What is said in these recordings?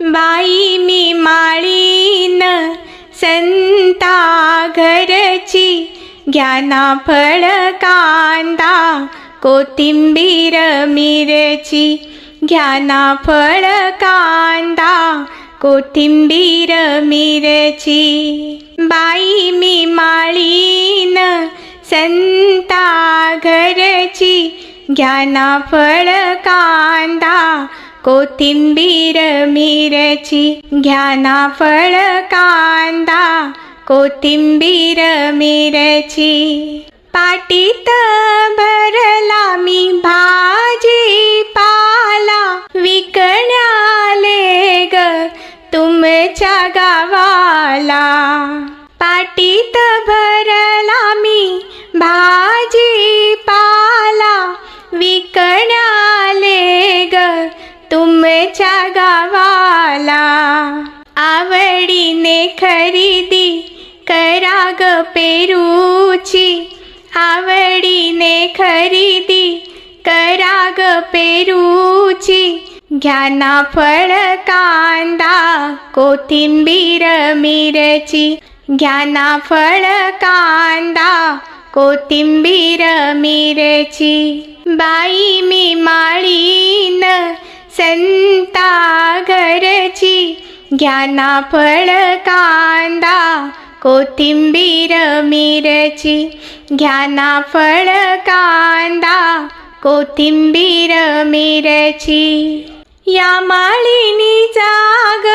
बाई मी माळीन संता घरची ज्ञाना फळ कांदा कोथिंबीर मिरची. ज्ञाना फळ कांदा कोथिंबीर मिरची. बाई मी माळीन संता घरची ज्ञाना फळ कांदा कोथिंबीर मिरची घ्याना फळ कांदा. कोथिंबीर मिरची. पाटीत भरला मी भाजी पाला. विकण्याले ग तुमच्या गावाला. पाटीत भरला मी भा तुमच्या गावाला आवडीने खरेदी करा ग पेरूची. आवडीने खरेदी करा ग पेरूची. घ्याना फळ कांदा कोथिंबीर मिरची. घ्याना फळ कांदा कोथिंबीर मिरची. बाई मी माळी घ्याना फळ कांदा कोथिंबीर मिरची. घ्याना फळ कांदा कोथिंबीर मिरची. या माळीनी जाग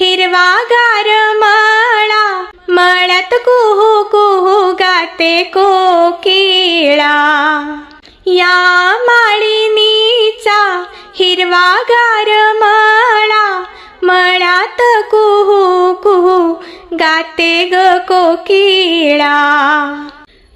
हिरवा गार मळा. मळ्यात कुहू कुहू गाते कोकिळा. या माळिनीचा हिरवा गार मळा. गाते ग कोकिळा.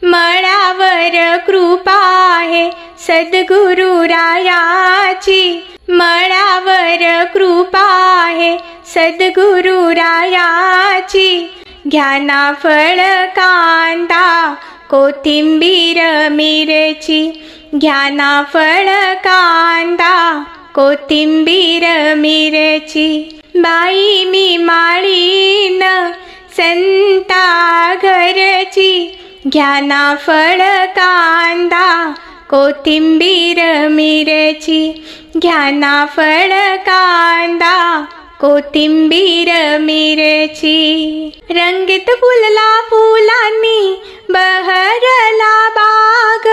मळावर कृपा आहे सद्गुरु रायाची. मळावर कृपा आहे सद्गुरु रायाची. घ्याना फळ कांदा कोथिंबीर मिरची. घ्याना फळ कांदा कोथिंबीर मिरची. बाई मी माळीन संता घरची घ्याना फळ कांदा कोथिंबीर मिरची. घ्याना फळ कांदा कोथिंबीर मिरची. रंगीत फुलला फुलांनी बहरला बाग.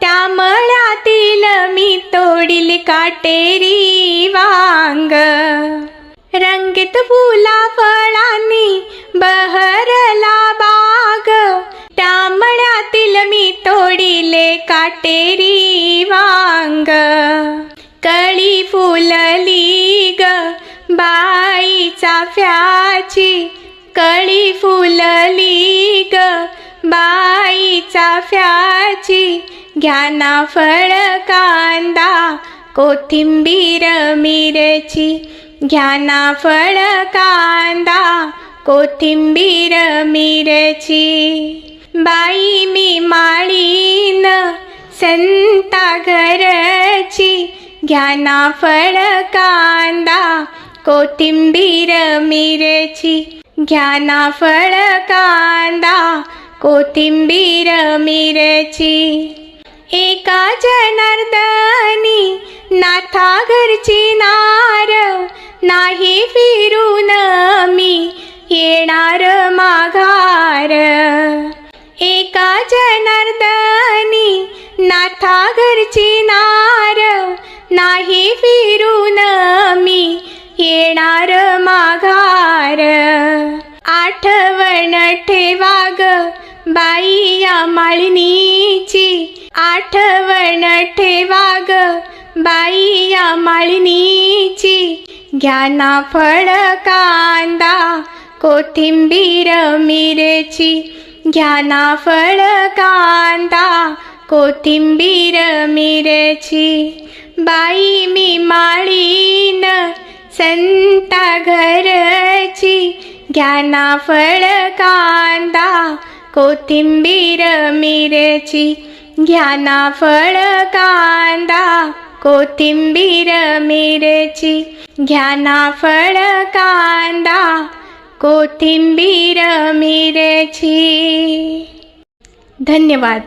त्या मळ्यातील मी तोडील काटेरी वांग. रंगीत फुला फळांनी फुलली ग बाई चाफ्याची कळी फुलली ग बाई चाफ्याची घ्याना फळ कांदा कोथिंबीर मिरची. घ्याना फळ कांदा कोथिंबीर मिरची. बाई मी माळीन संता घरची घ्याना फळ कांदा कोथिंबीर मिरची. घ्याना फळ कांदा कोथिंबीर मिरची. एका जनार्दनी नाथा घरची नार नाही फिरून नाही फिरून मी येणार माघार. आठवण ठेवा ग बाई या माळिनीची आठवण ठेवा ग बाई या माळिनीची घ्याना फळ कांदा कोथिंबीर मिरची. घ्याना फळ कांदा कोथिंबीर मिरची. बाई मी माळीन संता घरची घ्याना फळ कांदा कोथिंबीर मिरची. घ्याना फळ कांदा कोथिंबीर मिरची. घ्या फळ कांदा कोथिंबीर मिरची. धन्यवाद.